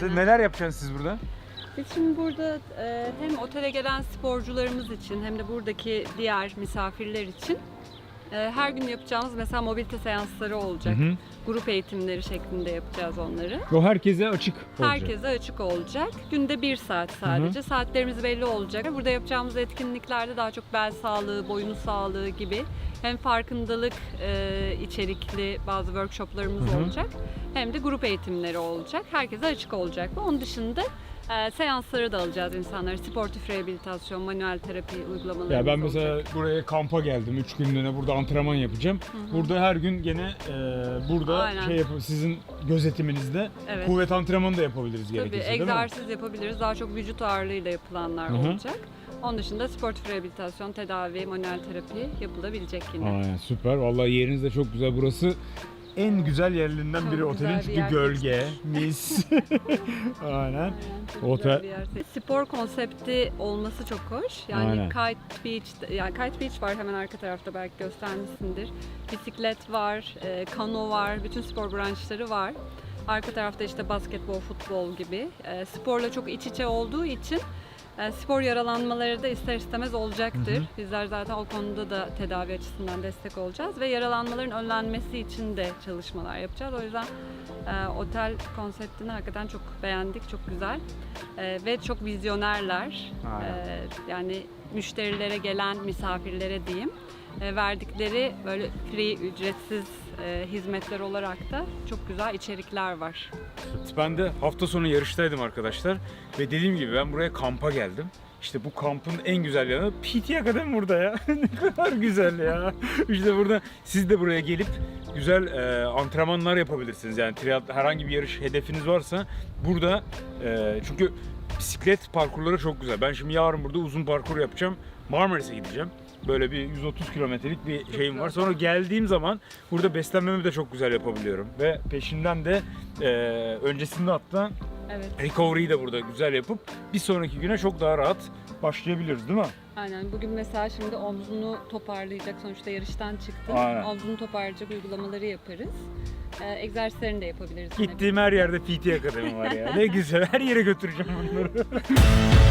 Siz neler yapacaksınız siz burada? Biz şimdi burada e, hem otele gelen sporcularımız için hem de buradaki diğer misafirler için her gün yapacağımız mesela mobilite seansları olacak. Hı hı. Grup eğitimleri şeklinde yapacağız onları. O herkese açık olacak. Herkese açık olacak. Günde bir saat sadece. Saatlerimiz belli olacak. Burada yapacağımız etkinliklerde daha çok bel sağlığı, boyun sağlığı gibi hem farkındalık e, içerikli bazı workshoplarımız Hı hı. olacak hem de grup eğitimleri olacak. Herkese açık olacak bu. Onun dışında e, seansları da alacağız insanlara. Sportif rehabilitasyon, manuel terapi uygulamaları Ya ben mesela buraya kampa geldim. 3 günlüğüne burada antrenman yapacağım. Burada her gün gene e, burada Aynen. şey yap sizin gözetiminizde Evet. kuvvet antrenmanı da yapabiliriz Tabii gerekirse mi? egzersiz yapabiliriz. Daha çok vücut ağırlığıyla yapılanlar Hı hı. olacak. Onun dışında sportif rehabilitasyon, tedavi, manuel terapi yapılabilecek yine. Aynen süper. Vallahi yeriniz de çok güzel. Burası en güzel yerlerinden Çok biri güzel otelin bir çünkü yer gölge, mis. Aynen. Çok Otel- yer. Spor konsepti olması çok hoş. Yani Aynen. Kite Beach, yani Kite Beach var hemen arka tarafta belki göstermişsindir. Bisiklet var, e, kano var, bütün spor branşları var. Arka tarafta işte basketbol, futbol gibi. E, sporla çok iç içe olduğu için spor yaralanmaları da ister istemez olacaktır. Hı hı. Bizler zaten o konuda da tedavi açısından destek olacağız ve yaralanmaların önlenmesi için de çalışmalar yapacağız. O yüzden e, otel konseptini hakikaten çok beğendik, çok güzel E, ve çok vizyonerler. E, yani müşterilere gelen misafirlere diyeyim e, verdikleri böyle free ücretsiz e, hizmetler olarak da çok güzel içerikler var. Ben de hafta sonu yarıştaydım arkadaşlar ve dediğim gibi ben buraya kampa geldim. İşte bu kampın en güzel yanı PT Akademi burada ya. ne kadar güzel ya. İşte burada siz de buraya gelip güzel e, antrenmanlar yapabilirsiniz. Yani triat herhangi bir yarış hedefiniz varsa burada e, çünkü bisiklet parkurları çok güzel. Ben şimdi yarın burada uzun parkur yapacağım. Marmaris'e gideceğim. Böyle bir 130 kilometrelik bir şeyim var. Sonra geldiğim zaman burada beslenmemi de çok güzel yapabiliyorum. Ve peşinden de e, öncesinde hatta Evet. recovery'yi de burada güzel yapıp bir sonraki güne çok daha rahat başlayabiliriz değil mi? Aynen. Bugün mesela şimdi omzunu toparlayacak. Sonuçta yarıştan çıktın. Aynen. Omzunu toparlayacak uygulamaları yaparız. Ee, egzersizlerini de yapabiliriz. yine Gittiğim her yerde PT Akademi var ya. Ne güzel. Her yere götüreceğim bunları.